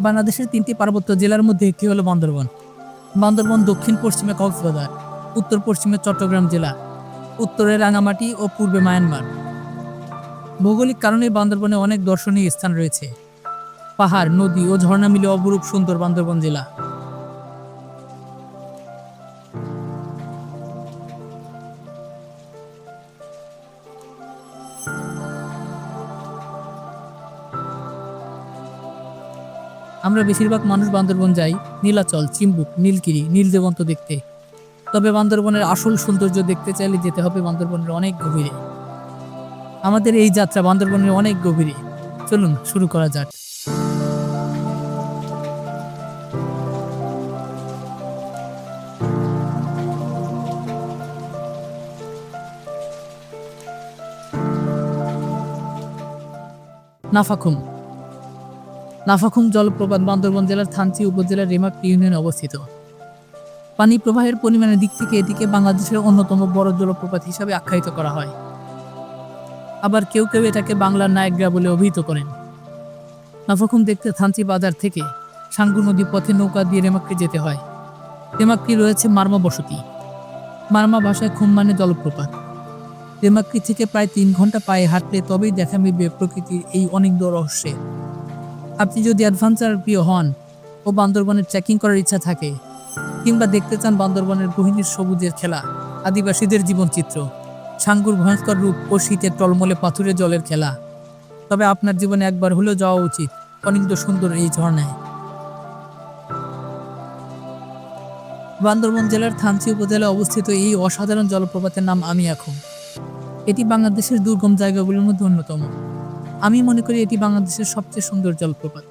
বাংলাদেশের তিনটি পার্বত্য জেলার মধ্যে একটি হলো বান্দরবন। বান্দরবন দক্ষিণ পশ্চিমে কক্সবাজার, উত্তর পশ্চিমে চট্টগ্রাম জেলা, উত্তরে রাঙামাটি ও পূর্বে মায়ানমার। ভৌগোলিক কারণে বান্দরবনে অনেক দর্শনীয় স্থান রয়েছে। পাহাড়, নদী ও ঝর্ণা মিলে অপরূপ সুন্দর বান্দরবন জেলা। আমরা বেশিরভাগ মানুষ বান্দরবন যাই, নীলাচল, চিম্বুক, নীলগিরি নীলদেবন্ত দেখতে। তবে বান্দরবনের আসল সৌন্দর্য দেখতে চাইলে যেতে হবে বান্দরবনের অনেক গভীরে। আমাদের এই যাত্রা বান্দরবনের অনেক গভীরে। চলুন, শুরু করা যাক। নাফাখুম নাফাখুম জলপ্রপাত বান্দরবন জেলার থানচি উপজেলার রেমাক ইউনিয়নে অবস্থিত। পানি প্রবাহের পরিমাণের দিক থেকে এটিকে বাংলাদেশের অন্যতম বড় জলপ্রপাত হিসাবে আখ্যায়িত করা হয়। আবার কেউ কেউ এটাকে বাংলার নায়গ্রা বলে অভিহিত করেন। নাফাখুম দেখতে থানচি বাজার থেকে সাঙ্গু নদী পথে নৌকা দিয়ে রেমাক্কি যেতে হয়। রেমাক্কি রয়েছে মার্মা বসতি। মার্মা ভাষায় খুম মানে জলপ্রপাত। রেমাক্কি থেকে প্রায় তিন ঘণ্টা পায়ে হাঁটলে তবেই দেখা মিলবে প্রকৃতির এই অনেক রহস্যে আপনি যদি অ্যাডভেঞ্চার প্রিয় হন ও বান্দরবনের ট্রেকিং করার ইচ্ছা থাকে, কিংবা দেখতে চান বান্দরবনের গহিনীর সবুজের খেলা, আদিবাসীদের জীবনচিত্র, সাঙ্গুর ভয়ঙ্কর রূপ ও শীতের টলমলে পাথুরে জলের খেলা, তবে আপনার জীবনে একবার হলেও যাওয়া উচিত অনিন্দ সুন্দর এই ঝর্ণায়। বান্দরবন জেলার থানচি উপজেলায় অবস্থিত এই অসাধারণ জলপ্রপাতের নাম আমি এখন। এটি বাংলাদেশের দুর্গম জায়গাগুলোর মধ্যে অন্যতম। আমি মনে করি এটি বাংলাদেশের সবচেয়ে সুন্দর জলপ্রপাত।